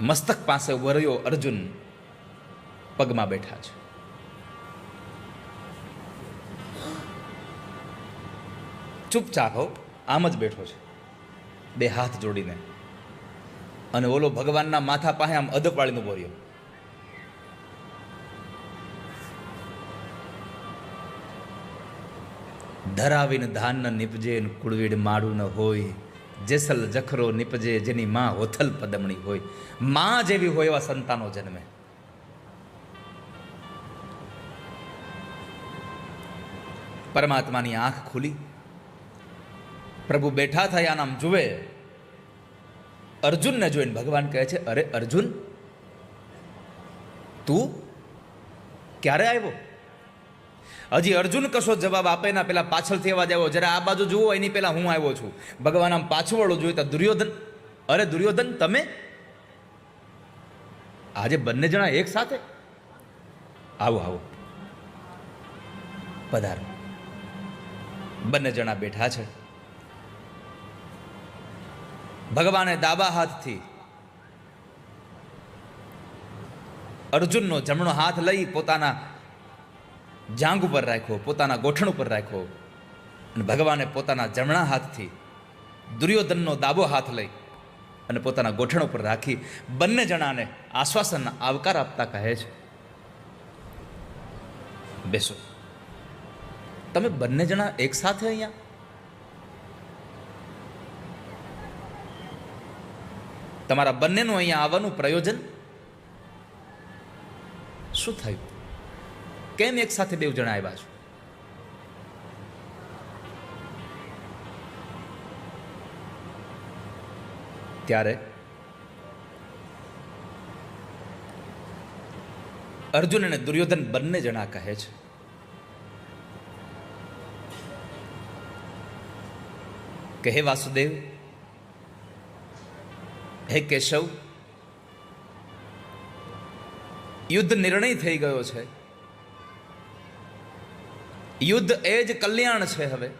મસ્તક પાસે વર્યો અર્જુન પગમાં બેઠા છે. ચૂપચાપ હો, આમ જ બેઠો છે. બે હાથ જોડીને. અને ઓલો ભગવાનના માથા પાસે આમ અધપાળીનું બોર્યો ધરાવીને ધાન ન નીપજે કુળવીડ માડું ન હોય. જેસલ જખરો નિપજે જેની માં હોથલ પદમણી હોય. માં જેવી હોય એવા સંતાનો જન્મે. પરમાત્માની આંખ ખુલી. પ્રભુ બેઠા થયા નામ જુએ. અર્જુનને જોઈને ભગવાન કહે છે, અરે અર્જુન, તું ક્યારે આવ્યો? હજી અર્જુન કશો જવાબ આપે ના, પેલા પાછળથી અવાજ આવ્યો જ્યારે આ બાજુ જુઓ, એની પહેલાં હું આવ્યો છું. ભગવાન આમ પાછું વળું જોયું તો, દુર્યોધન, અરે દુર્યોધન, તમે? આજે બંને જણા એક સાથે? આવો આવો. પધારો. બંને જણા બેઠા છે. ભગવાને ડાબા હાથથી અર્જુનનો જમણો હાથ લઈ પોતાના જાંગ ઉપર રાખ્યો, પોતાના ગોઠણ ઉપર રાખ્યો અને ભગવાને પોતાના જમણા હાથથી દુર્યોધનનો દાબો હાથ લઈ અને પોતાના ગોઠણ ઉપર રાખી બંને જણાને આશ્વાસન, આવકાર આપતા કહે છે. બેસો. તમે બંને જણા એક સાથે અહીંયા? તમારા બંનેનું અહીંયા આવવાનું પ્રયોજન? શું થયું? કેમ એક સાથે બે જણા આવ્યા છો? ત્યારે અર્જુન અને દુર્યોધન બંને જણા કહે છે, કે હે વાસુદેવ, હે કેશવ, યુદ્ધ નિર્ણય થઈ ગયો છે. યુદ્ધ એ જ કલ્યાણ છે હવે.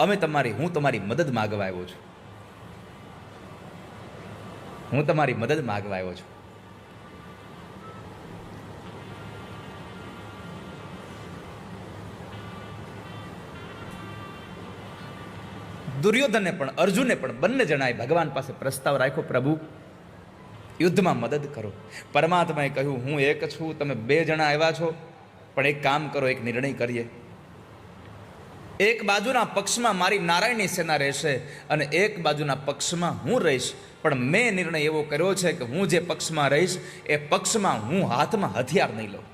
અમે તમારી, હું તમારી મદદ માગવા આવ્યો છું. હું તમારી મદદ માગવા આવ્યો છું. દુર્યોધને પણ અર્જુને પણ બંને જણાએ ભગવાન પાસે પ્રસ્તાવ રાખ્યો, પ્રભુ યુદ્ધમાં મદદ કરો. પરમાત્માએ કહ્યું, હું એક છું, તમે બે જણા આવ્યા છો, પણ એક કામ કરો, એક નિર્ણય કરીએ. એક બાજુના પક્ષમાં મારી નારાયણની સેના રહેશે અને એક બાજુના પક્ષમાં હું રહીશ. પણ મેં નિર્ણય એવો કર્યો છે કે હું જે પક્ષમાં રહીશ, એ પક્ષમાં હું હાથમાં હથિયાર નહીં લઉં.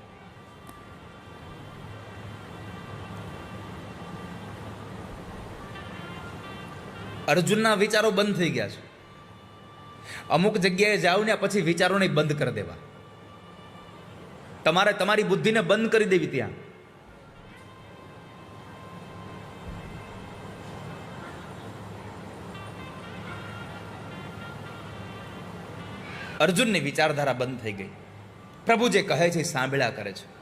અર્જુનના વિચારો બંધ થઈ ગયા છે. અમુક જગ્યાએ જાવ ને પછી વિચારોને બંધ કરી દેવા. તમારે તમારી બુદ્ધિને બંધ કરી દેવી ત્યાં. અર્જુનની વિચારધારા બંધ થઈ ગઈ. પ્રભુ જે કહે છે સાંભળ્યા કરે છે.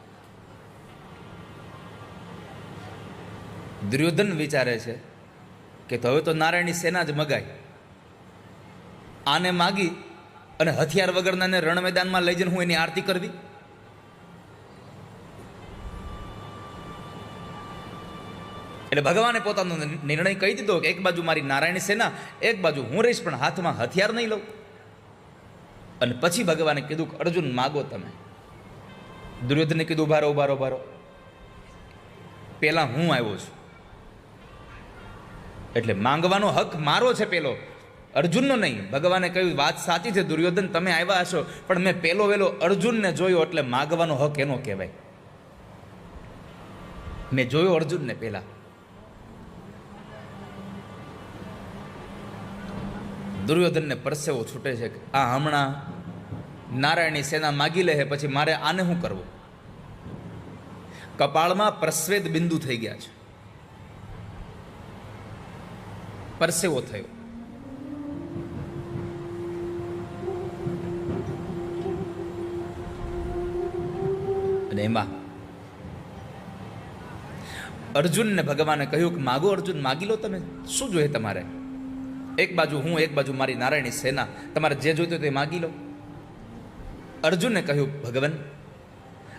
દુર્યોધન વિચારે છે કે હવે તો નારાયણની સેના જ મગાય આને માગી અને હથિયાર વગરનાને રણ મેદાનમાં લઈ જઈને હું એની આરતી કરવી? એટલે ભગવાને પોતાનો નિર્ણય કહી દીધો કે એક બાજુ મારી નારાયણ સેના, એક બાજુ હું રહીશ, પણ હાથમાં હથિયાર નહીં લઉં. અને પછી ભગવાને કીધું કે, અર્જુન, માગો તમે. દુર્યોધને કીધું, ઉભારો ઉભારો ઉભારો. પહેલાં હું આવ્યો છું. એટલે માંગવાનો હક મારો છે પેલો. અર્જુનનો નહીં. ભગવાને કહ્યું, વાત સાચી છે દુર્યોધન, તમે આવ્યા હશો, પણ મેં પેલો વેલો અર્જુનને જોયો એટલે માગવાનો હક એનો કહેવાય. મેં જોયો અર્જુનને પેલા દુર્યોધનને પરસેવો છૂટે છે કે, આ હમણાં નારાયણની સેના માગી લે પછી મારે આને શું કરવું? કપાળમાં પ્રસ્વેદ બિંદુ થઈ ગયા છે. પરસેવો થયો. અને એમાં અર્જુનને ભગવાને કહ્યું કે, માગો અર્જુન, માગી લો તમે. શું જોઈએ તમારે? એક બાજુ હું, એક બાજુ મારી નારાયણી સેના. તમારે જે જોઈતું તે માગી લો. અર્જુનને કહ્યું, ભગવાન,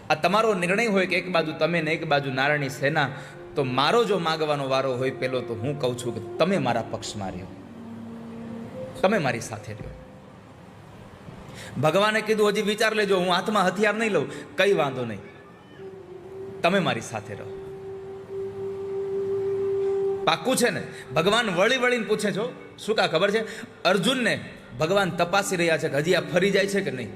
આ તમારો નિર્ણય હોય કે એક બાજુ તમે ને એક બાજુ નારાયણી સેના, તો મારો જો માગવાનો વારો હોય પેલો, તો હું કહું છું કે તમે મારા પક્ષમાં રહ્યો. તમે મારી સાથે રહ્યો. ભગવાને કીધું, હજી વિચાર લેજો, હું હાથમાં હથિયાર નહીં લઉં. કઈ વાંધો નહીં. તમે મારી સાથે રહો. પાક્કું છે ને? ભગવાન વળી વળીને પૂછે છો શું કા ખબર છે? અર્જુનને ભગવાન તપાસી રહ્યા છે કે હજી આ ફરી જાય છે કે નહીં?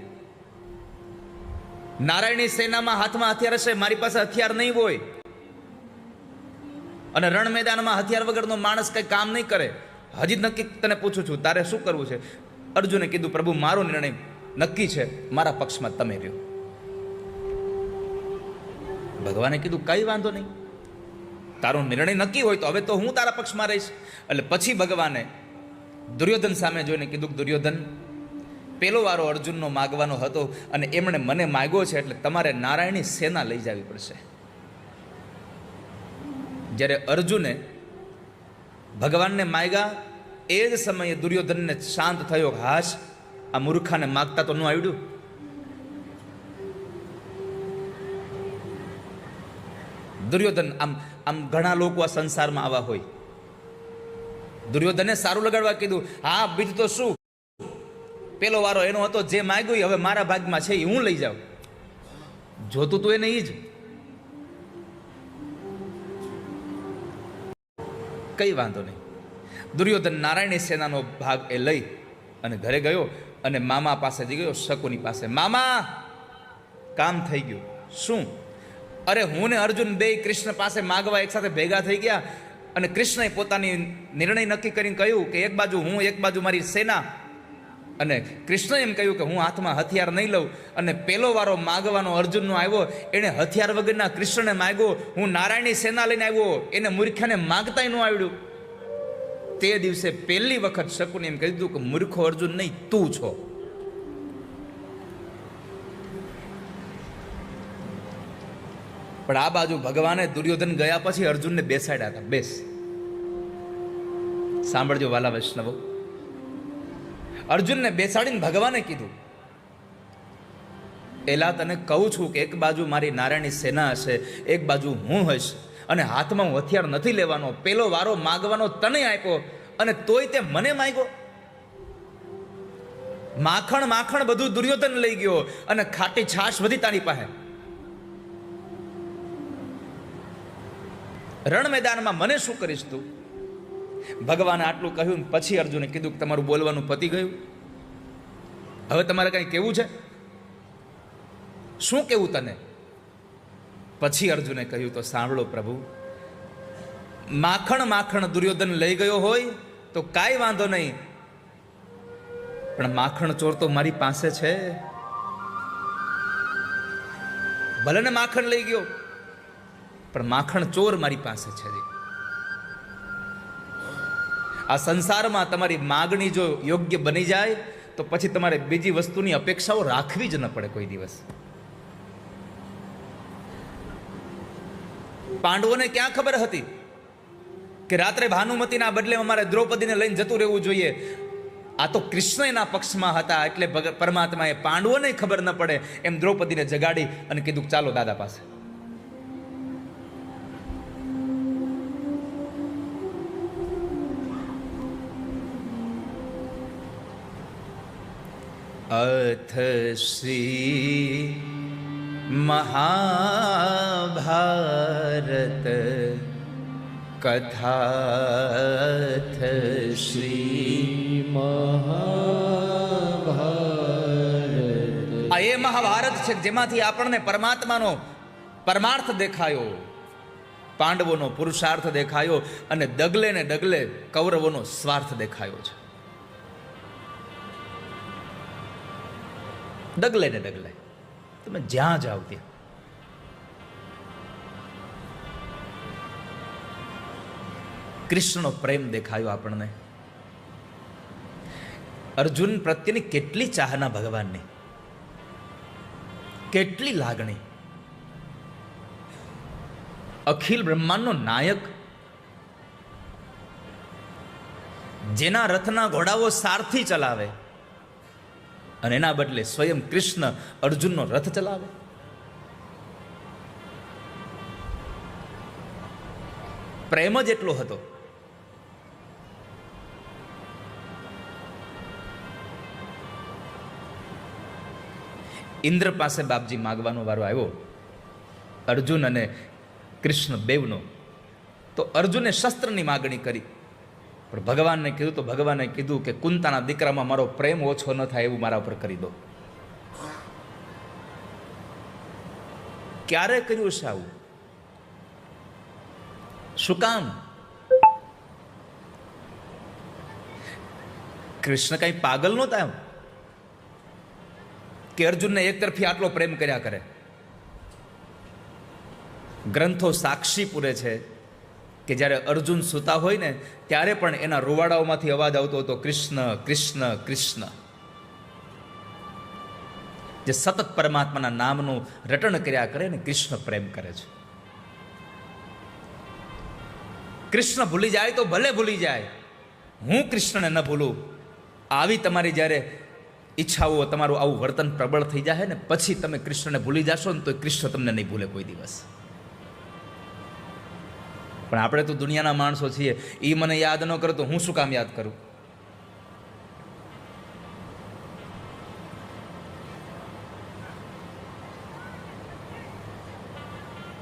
નારાયણી સેનામાં હાથમાં હથિયાર હશે, મારી પાસે હથિયાર નહીં હોય. અને રણ મેદાનમાં હથિયાર વગરનો માણસ કંઈ કામ નહીં કરે. હજી નક્કી તને પૂછું છું, તારે શું કરવું છે? અર્જુને કીધું, પ્રભુ, મારો નિર્ણય નક્કી છે, મારા પક્ષમાં તમે રહ્યો. ભગવાને કીધું, કઈ વાંધો નહીં. તારો નિર્ણય નક્કી હોય તો હવે તો હું તારા પક્ષમાં રહીશ. એટલે પછી ભગવાને દુર્યોધન સામે જોઈને કીધું, દુર્યોધન, પેલો વારો અર્જુનનો માગવાનો હતો અને એમણે મને માગ્યો છે એટલે તમારે નારાયણી સેના લઈ જવી પડશે. જ્યારે અર્જુને ભગવાનને માગ્યા, એ જ સમયે દુર્યોધનને શાંત થયો, હાશ આ મૂર્ખાને માગતા તો ન આવડ્યું? દુર્યોધન, આમ આમ ઘણા લોકો આ સંસારમાં આવા હોય. દુર્યોધને સારું લગાડવા કીધું, હા, બીજું તો શું? પેલો વારો એનો હતો, જે માગ્યું હવે મારા ભાગમાં છે, એ હું લઈ જાઉં. જોતું તું એને એ જ. કઈ વાંધો નહીં. દુર્યોધન નારાયણી સેનાનો ભાગ એ લઈ અને ઘરે ગયો. અને મામા પાસે જઈ ગયો, શકુની પાસે. મામા, કામ થઈ ગયું. શું? અરે હું ને અર્જુન બે કૃષ્ણ પાસે માગવા એકસાથે ભેગા થઈ ગયા અને કૃષ્ણએ પોતાની નિર્ણય નક્કી કરીને કહ્યું કે એક બાજુ હું, એક બાજુ મારી સેના. અને કૃષ્ણ એમ કહ્યું કે હું હાથમાં હથિયાર નહીં લઉં. અને પેલો વારો માગવાનો અર્જુનનો આવ્યો. એણે હથિયાર વગરના કૃષ્ણને માગ્યો. હું નારાયણની સેના લઈને આવ્યો. એને મૂર્ખાને માગતાય ન આવડ્યું. તે દિવસે પહેલી વખત શકુને એમ કહી દીધું કે મૂર્ખો અર્જુન નહીં, તું છો. પણ આ બાજુ ભગવાને દુર્યોધન ગયા પછી અર્જુનને બેસાડ્યા હતા. બેસ. સાંભળજો વાલા વૈષ્ણવો. અર્જુનને બેસાડીને ભગવાને કીધું, એલા, તને કહું છું કે એક બાજુ મારી નારાયણી સેના હશે, એક બાજુ હું હશ અને હાથમાં હું હથિયાર નથી લેવાનો. પેલો વારો માગવાનો તને આપ્યો અને તોય તે મને માગ્યો. માખણ માખણ બધું દુર્યોધન લઈ ગયો અને ખાટી છાશ બધી તારી પાસે. રણ મેદાનમાં મને શું કરીશ તું? ભગવાને આટલું કહ્યું પછી અર્જુને કીધું કે તમારું બોલવાનું પતી ગયું. હવે તમારે કંઈ કેવું છે? શું કેવું તને? પછી અર્જુને કહ્યું, તો સાંભળો પ્રભુ, માખણ માખણ દુર્યોધન લઈ ગયો હોય તો કાંઈ વાંધો નહીં, પણ માખણ ચોર તો મારી પાસે છે. ભલે ને માખણ લઈ ગયો, પણ માખણ ચોર મારી પાસે છે આ સંસારમાં તમારી માગણી જો યોગ્ય બની જાય, તો પછી તમારે બીજી વસ્તુની અપેક્ષાઓ રાખવી જ ન પડે કોઈ દિવસ. પાંડવોને ક્યાં ખબર હતી? કે રાત્રે ભાનુમતીના બદલે અમારે દ્રૌપદીને લઈને જતું રહેવું જોઈએ. આ તો કૃષ્ણના પક્ષમાં હતા, એટલે પરમાત્માએ પાંડવોને ખબર ન પડે. એમ દ્રૌપદીને જગાડી અને કીધું, ચાલો દાદા પાસે. અથ શ્રી મહાભારત કથાથ શ્રી આ એ મહાભારત છે જેમાંથી આપણને પરમાત્માનો પરમાર્થ દેખાયો, પાંડવોનો પુરુષાર્થ દેખાયો અને ડગલે ને ડગલે કૌરવોનો સ્વાર્થ દેખાયો છે. ડગલે ને ડગલે. તમે જ્યાં જાઓ ત્યાં. કૃષ્ણનો પ્રેમ દેખાયો આપણને. અર્જુન પ્રત્યેની કેટલી ચાહના ભગવાનની. કેટલી લાગણી. અખિલ બ્રહ્માંડનો નાયક. જેના રથના ઘોડાઓ સારથી ચલાવે. અને એના બદલે સ્વયં કૃષ્ણ અર્જુનનો રથ ચલાવે. પ્રેમ જ એટલો હતો. ઇન્દ્ર પાસે બાપજી માગવાનો વારો આવ્યો. અર્જુન અને કૃષ્ણ બેવનો. તો અર્જુને શસ્ત્રની માગણી કરી. પણ ભગવાનને કીધું તો ભગવાને કીધું કે કુંતાના દીકરામાં મારો પ્રેમ ઓછો ન થાય એવું મારા ઉપર કરી દો. ક્યારે કર્યું છે આવું? શું કામ? કૃષ્ણ કઈ પાગલ નહોતા એમ? કે અર્જુનને એક તરફી આટલો પ્રેમ કર્યા કરે? ગ્રંથો સાક્ષી પૂરે છે. કે જ્યારે અર્જુન સૂતા હોય ને, ત્યારે પણ એના રૂવાડાઓમાંથી અવાજ આવતો હતો, કૃષ્ણ કૃષ્ણ કૃષ્ણ. જે સતત પરમાત્માના નામનું રટણ કર્યા કરે ને, કૃષ્ણ પ્રેમ કરે છે. કૃષ્ણ ભૂલી જાય તો ભલે ભૂલી જાય. હું કૃષ્ણને ન ભૂલું. આવી તમારી જ્યારે ઈચ્છાઓ, તમારું આવું વર્તન પ્રબળ થઈ જાય ને, પછી તમે કૃષ્ણને ભૂલી જશો ને, તો કૃષ્ણ તમને નહીં ભૂલે કોઈ દિવસ. પણ આપણે તો દુનિયાના માણસો છીએ. એ મને યાદ ન કરો તો હું શું કામ યાદ કરું?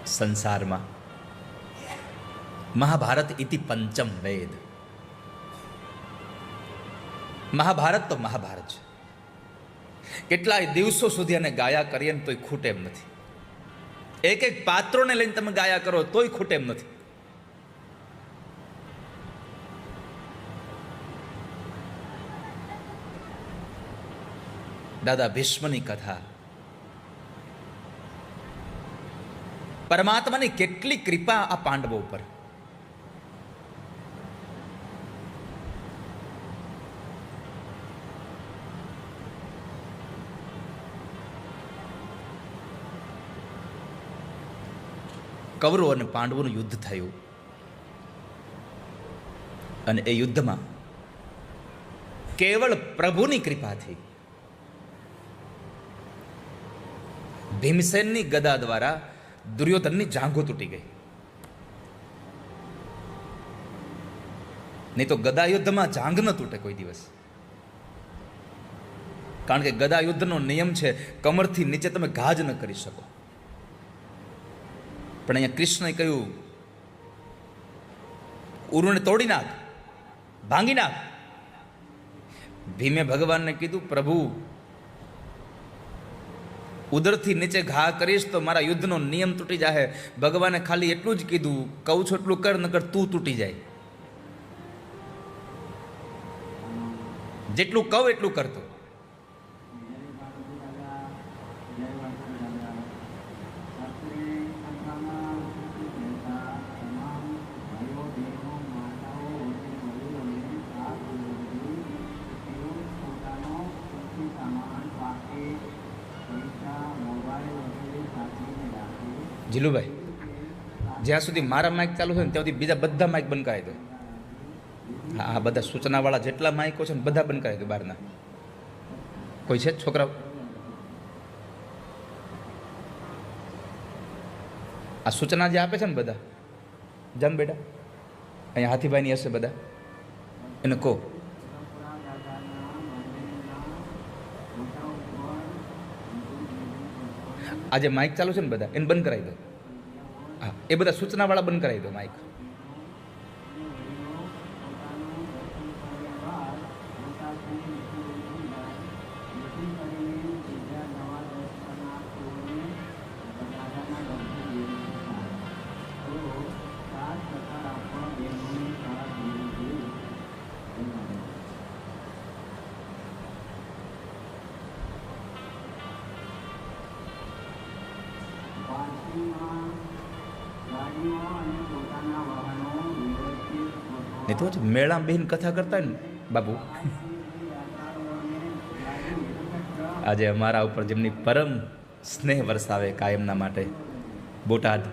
સંસારમાં. મહાભારત ઇતિ પંચમ વેદ. મહાભારત તો મહાભારત છે. કેટલાય દિવસો સુધી એને ગાયા કરીએ ને તોય ખૂટે એમ નથી. એક એક પાત્રોને લઈને તમે ગાયા કરો તોય ખૂટે એમ નથી. દાદા ભીષ્મની કથા. પરમાત્માની કેટલી કૃપા આ પાંડવો ઉપર. કૌરવ અને પાંડવોનું યુદ્ધ થયું. અને એ યુદ્ધમાં કેવળ પ્રભુની કૃપાથી ભીમસેનની ગદા દ્વારા દુર્યોધનની જાંઘો તૂટી ગઈ. નહીં તો ગદા યુદ્ધમાં જાંઘ ન તૂટે કોઈ દિવસ. કારણ કે ગદા યુદ્ધનો નિયમ છે, કમરથી નીચે તમે ઘા જ ન કરી શકો. પણ અહીંયા કૃષ્ણએ કહ્યું ઉરુને તોડી નાખ, ભાંગી નાખ. ભીમે ભગવાનને કીધું, પ્રભુ ઉદરથી નીચે ઘા કરીશ તો મારા યુદ્ધનો નિયમ તૂટી જાય ભગવાને ખાલી એટલું જ કીધું, કહું છું એટલું કર, નકર તું તૂટી જાય. જેટલું કહું એટલું કરતો. જીલુભાઈ, જ્યાં સુધી મારા માઇક ચાલુ છે ને ત્યાં સુધી બીજા બધા માઇક બંધ કરાવી દો. હા બધા સૂચનાવાળા જેટલા માઇકો છે ને બધા બંધ કરાવી દો બહારના. કોઈ છે જ છોકરાઓ? આ સૂચના જે આપે છે ને બધા જમ બેટા, અહીંયા હાથીભાઈની હશે બધા. એને કહો. આ જે માઇક ચાલુ છે ને બધા? એને બંધ કરાવી દો. હા, એ બધા સૂચનાવાળા બંધ કરાવી દો માઇક તો જ મેળામાં બેહીને કથા કરતા ને બાબુ આજે અમારા ઉપર જેમની પરમ સ્નેહ વરસાવે કાયમના માટે, બોટાદ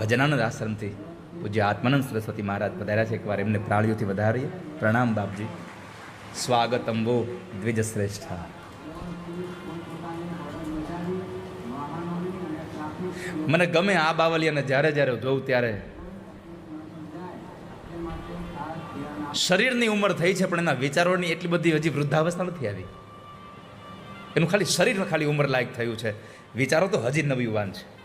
ભજનાનંદ આશ્રમથી પૂજ્ય આત્માનંદ સરસ્વતી મહારાજ પધાર્યા છે. એકવાર એમને પ્રાણીઓથી વધારીએ. પ્રણામ બાપજી. સ્વાગત અંબો દ્વિજ શ્રેષ્ઠા મને ગમે આ બાવલિયાને જ્યારે જ્યારે જોઉં ત્યારે શરીરની ઉંમર થઈ છે, પણ એના વિચારોની એટલી બધી હજી વૃદ્ધાવસ્થા નથી આવી. એનું ખાલી શરીર ખાલી ઉંમર લાયક થયું છે. વિચારો તો હજી નવયુવાન છે.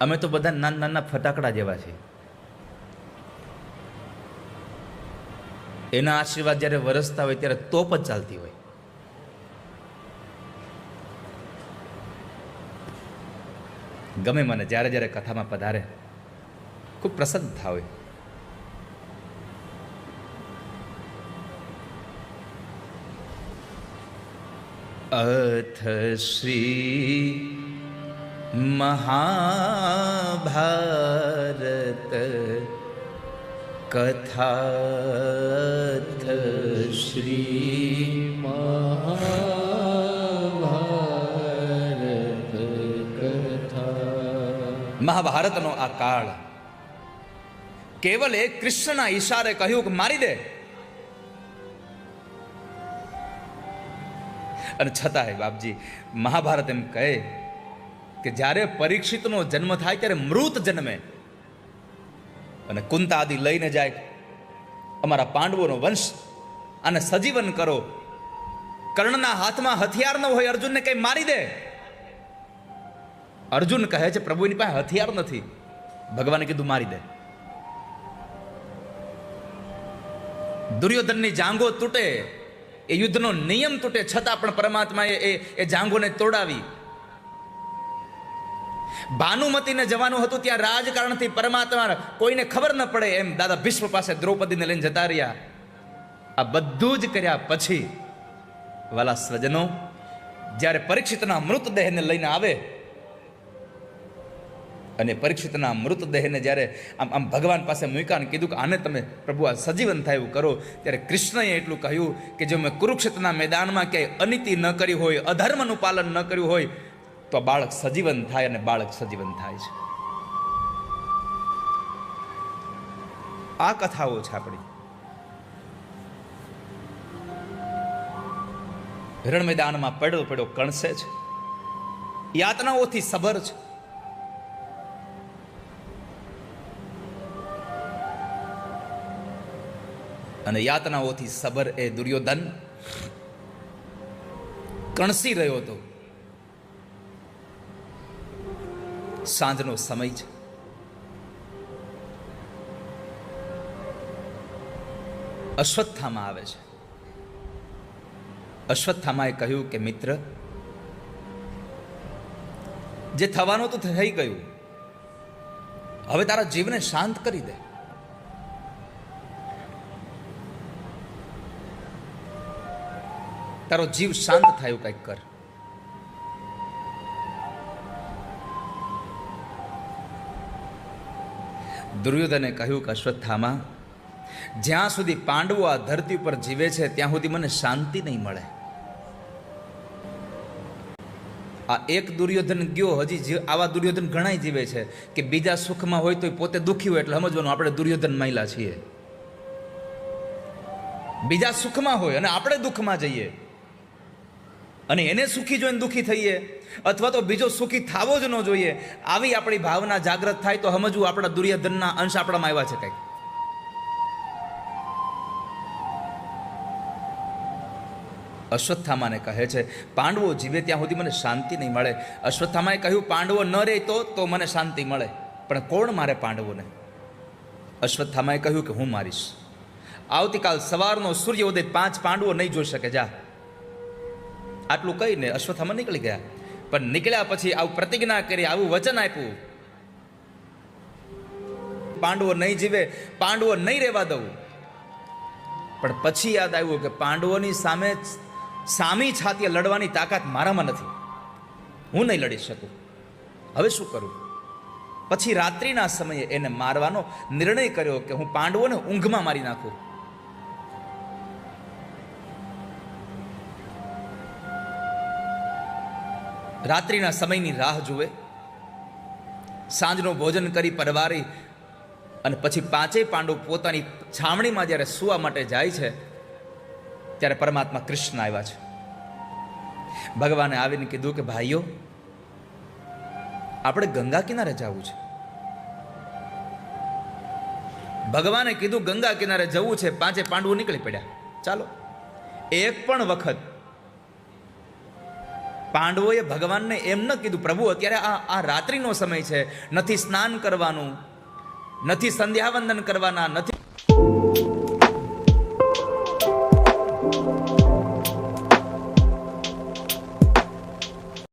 અમે તો બધા નાના નાના ફટાકડા જેવા છીએ. એના આશીર્વાદ જ્યારે વરસતા હોય ત્યારે તોપ જ ચાલતી હોય. ગમે મને જ્યારે જ્યારે કથામાં પધારે. ખૂબ પ્રસન્ન થાવે અથ શ્રી મહાભારત કથાથ શ્રી મહાભારતનો આ કાળ. કેવલે કૃષ્ણના ઈશારે કહ્યું કે મારી દે. અને છતાંય બાપજી, મહાભારત એમ કહે કે જ્યારે પરીક્ષિતનો જન્મ થાય ત્યારે મૃત જન્મે. અને કુંતા આદિ લઈને જાય. અમારા પાંડવોનો વંશ અને સજીવન કરો. કર્ણના હાથમાં હથિયાર ન હોય અર્જુનને કંઈ મારી દે. અર્જુન કહે છે, પ્રભુ, એની પાસે હથિયાર નથી. ભગવાને કીધું, મારી દે. દુર્યોધનની જાંગો તૂટે, એ યુદ્ધનો નિયમ તૂટે, છતાં પણ પરમાત્માએ એ એ જાંગોને તોડાવી. ભાનુમતીને જવાનું હતું ત્યાં રાજકારણથી પરમાત્મા કોઈને ખબર ન પડે એમ દાદા ભીષ્મ પાસે દ્રૌપદીને લઈને જતા રહ્યા. આ બધું જ કર્યા પછી, વાલા સ્વજનો, જ્યારે પરીક્ષિતના મૃતદેહને લઈને આવે અને પરીક્ષિતના મૃતદેહને જ્યારે આમ આમ ભગવાન પાસે મૂક્યા કીધું કે આને તમે પ્રભુ આ સજીવન થાય એવું કરો, ત્યારે કૃષ્ણએ એટલું કહ્યું કે જો મેં કુરુક્ષેત્રના મેદાનમાં ક્યાંય અનિતિ ન કરી હોય, અધર્મનું પાલન ન કર્યું હોય, તો બાળક સજીવન થાય અને બાળક સજીવન થાય છે. આ કથાઓ છે આપણી. રણ મેદાનમાં પડ્યો પડ્યો કણસે છે. યાતનાઓથી સબર છે. અને યાતનાઓથી સબર એ દુર્યોધન કણસી રહ્યો હતો. સાંજનો સમય છે. અશ્વત્થામાં આવે છે. અશ્વત્થામાએ કહ્યું કે, મિત્ર, જે થવાનું તો થઈ ગયું. હવે તારા જીવને શાંત કરી દે. તારો જીવ શાંત થાય એવું કંઈક કર. દુર્યોધને કહ્યું કે અશ્વત્થામા, જ્યાં સુધી પાંડવો આ ધરતી ઉપર જીવે છે, ત્યાં સુધી મને શાંતિ નહીં મળે. આ એક દુર્યોધન ગયો, હજી આવા દુર્યોધન ઘણાય જીવે છે, કે બીજા સુખમાં હોય તો પોતે દુઃખી હોય એટલે સમજવાનું, આપણે દુર્યોધન માયલા છીએ. બીજા સુખમાં હોય અને આપણે દુઃખમાં જઈએ. અને એને સુખી જોઈને દુઃખી થઈએ, અથવા તો બીજો સુખી થવો જ ન જોઈએ, આવી આપણી ભાવના જાગ્રત થાય તો સમજવું આપણા દુર્યોધનના અંશ આપણામાં આવ્યા છે કંઈક. અશ્વત્થામાને કહે છે, પાંડવો જીવે ત્યાં સુધી મને શાંતિ નહીં મળે. અશ્વત્થામાએ કહ્યું, પાંડવો ન રહે તો તો મને શાંતિ મળે, પણ કોણ મારે પાંડવોને? અશ્વત્થામાએ કહ્યું કે, હું મારીશ. આવતીકાલ સવારનો સૂર્યોદય પાંચ પાંડવો નહીં જોઈ શકે, જા. આટલું કહીને અશ્વત્થામા નીકળી ગયા. પણ નીકળ્યા પછી આવું પ્રતિજ્ઞા કરી, આવું વચન આપ્યું. પાંડવો નહીં જીવે, પાંડવો નહીં રહેવા દઉં. પણ પછી યાદ આવ્યું કે પાંડવોની સામે સામી છાતીએ લડવાની તાકાત મારામાં નથી. હું નહીં લડી શકું. હવે શું કરું? પછી રાત્રિના સમયે એને મારવાનો નિર્ણય કર્યો કે હું પાંડવોને ઊંઘમાં મારી નાખું. રાત્રિના સમયની રાહ જુએ, સાંજનું ભોજન કરી પરવારી અને પછી પાંચેય પાંડુ પોતાની છાવણીમાં જ્યારે સુવા માટે જાય છે, ત્યારે પરમાત્મા કૃષ્ણ આવ્યા છે. ભગવાને આવીને કીધું કે ભાઈઓ, આપણે ગંગા કિનારે જવું છે. ભગવાને કીધું ગંગા કિનારે જવું છે, પાંચે પાંડવો નીકળી પડ્યા. ચાલો, એક પણ વખત પાંડવોએ ભગવાનને એમ ન કીધું, પ્રભુ, અત્યારે આ આ રાત્રિનો સમય છે. નથી સ્નાન કરવાનું, નથી સંધ્યાવંદન કરવાના, નથી